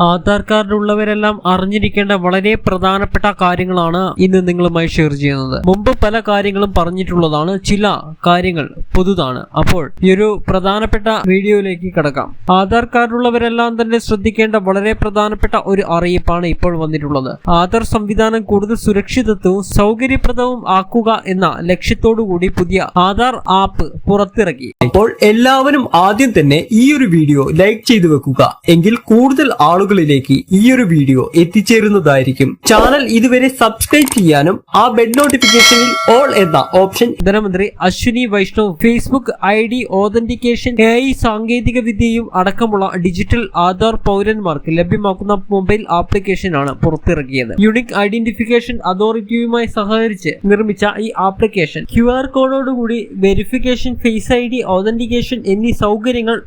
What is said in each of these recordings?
Aadhaar card ഉള്ളവരെല്ലാം അറിഞ്ഞിരിക്കേണ്ട വളരെ പ്രധാനപ്പെട്ട കാര്യങ്ങളാണ് ഇന്ന് നിങ്ങളുമായി ഷെയർ ചെയ്യുന്നത്. മുമ്പ് പല കാര്യങ്ങളും പറഞ്ഞിട്ടുള്ളതാണ്. ചില കാര്യങ്ങൾ പുതുതാണ്. അപ്പോൾ ഈ ഒരു പ്രധാനപ്പെട്ട വീഡിയോയിലേക്ക് കിടക്കാം. ആധാർ കാർഡ് ഉള്ളവരെല്ലാം തന്നെ ശ്രദ്ധിക്കേണ്ട വളരെ പ്രധാനപ്പെട്ട ഒരു അറിയിപ്പാണ് ഇപ്പോൾ വന്നിട്ടുള്ളത്. ആധാർ സംവിധാനം കൂടുതൽ സുരക്ഷിതത്വവും സൗകര്യപ്രദവും ആക്കുക എന്ന ലക്ഷ്യത്തോടു കൂടി പുതിയ ആധാർ ആപ്പ് പുറത്തിറക്കി. അപ്പോൾ എല്ലാവരും ആദ്യം തന്നെ ഈ ഒരു വീഡിയോ ലൈക്ക് ചെയ്തു വെക്കുക. എങ്കിൽ കൂടുതൽ ആളുകളിലേക്ക് ഈ ഒരു വീഡിയോ എത്തിച്ചേരുന്നതായിരിക്കും. ചാനൽ ഇതുവരെ സബ്സ്ക്രൈബ് ചെയ്യാനും ആ ബെൽ നോട്ടിഫിക്കേഷനിൽ ഓൾ എന്ന ഓപ്ഷൻ ധനമന്ത്രി Ashwini Vaishnaw Facebook I D authentication A I സാങ്കേതിക വിദ്യയും അടക്കമുള്ള ഡിജിറ്റൽ ആധാർ പൗരന്മാർക്ക് ലഭ്യമാക്കുന്ന മൊബൈൽ ആപ്ലിക്കേഷനാണ് പുറത്തിറക്കിയത്. യുണിക് ഐഡന്റിഫിക്കേഷൻ അതോറിറ്റിയുമായി സഹകരിച്ച് നിർമ്മിച്ച ഈ application Q R കോഡോടുകൂടി verification face I D authentication എന്നീ സൗകര്യങ്ങൾ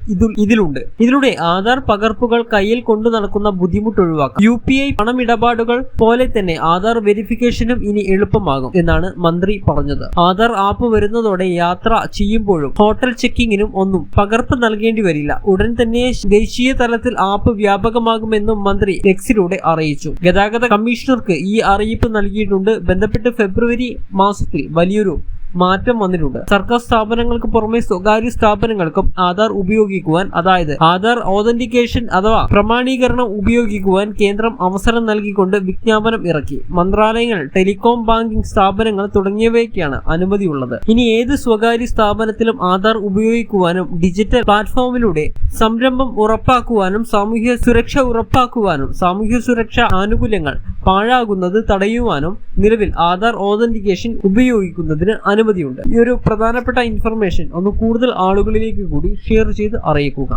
ഇതിലുണ്ട്. ഇതിലൂടെ ആധാർ പകർപ്പുകൾ കയ്യിൽ കൊണ്ടു നടക്കുന്ന ബുദ്ധിമുട്ട് ഒഴിവാക്കാം യു പി ഐ പണമിടപാടുകൾ പോലെ തന്നെ ആധാർ വെരിഫിക്കേഷനും ഇനി എളുപ്പമാകും എന്നാണ് മന്ത്രി പറഞ്ഞത്. ആധാർ ആപ്പ് വരുന്നതോടെ യാത്ര ചെയ്യുമ്പോഴും ഹോട്ടൽ ചെക്കിങ്ങിനും ഒന്നും പകർപ്പ് നൽകേണ്ടി വരില്ല. ഉടൻ തന്നെ ദേശീയ തലത്തിൽ ആപ്പ് വ്യാപകമാകുമെന്നും മന്ത്രി എക്സിലൂടെ അറിയിച്ചു. ഗതാഗത കമ്മീഷണർക്ക് ഈ അറിയിപ്പ് നൽകിയിട്ടുണ്ട്. ബന്ധപ്പെട്ട് ഫെബ്രുവരി മാസത്തിൽ വലിയൊരു മാറ്റം വന്നിട്ടുണ്ട്. സർക്കാർ സ്ഥാപനങ്ങൾക്ക് പുറമെ സ്വകാര്യ സ്ഥാപനങ്ങൾക്കും ആധാർ ഉപയോഗിക്കുവാൻ അതായത് ആധാർ ഓതന്റിക്കേഷൻ അഥവാ പ്രമാണീകരണം ഉപയോഗിക്കുവാൻ കേന്ദ്രം അവസരം നൽകിക്കൊണ്ട് വിജ്ഞാപനം ഇറക്കി. മന്ത്രാലയങ്ങൾ ടെലികോം ബാങ്കിംഗ് സ്ഥാപനങ്ങൾ തുടങ്ങിയവയ്ക്കാണ് അനുമതിയുള്ളത്. ഇനി ഏത് സ്വകാര്യ സ്ഥാപനത്തിലും ആധാർ ഉപയോഗിക്കുവാനും ഡിജിറ്റൽ പ്ലാറ്റ്ഫോമിലൂടെ സംരംഭം ഉറപ്പാക്കുവാനും സാമൂഹ്യ സുരക്ഷ ഉറപ്പാക്കുവാനും സാമൂഹ്യ സുരക്ഷാ ആനുകൂല്യങ്ങൾ പാഴാകുന്നത് തടയുവാനും നിലവിൽ ആധാർ ഓതന്റിക്കേഷൻ ഉപയോഗിക്കുന്നതിന് അനുമതിയുണ്ട്. ഈ ഒരു പ്രധാനപ്പെട്ട ഇൻഫർമേഷൻ ഒന്ന് കൂടുതൽ ആളുകളിലേക്ക് കൂടി ഷെയർ ചെയ്ത് അറിയിക്കുക.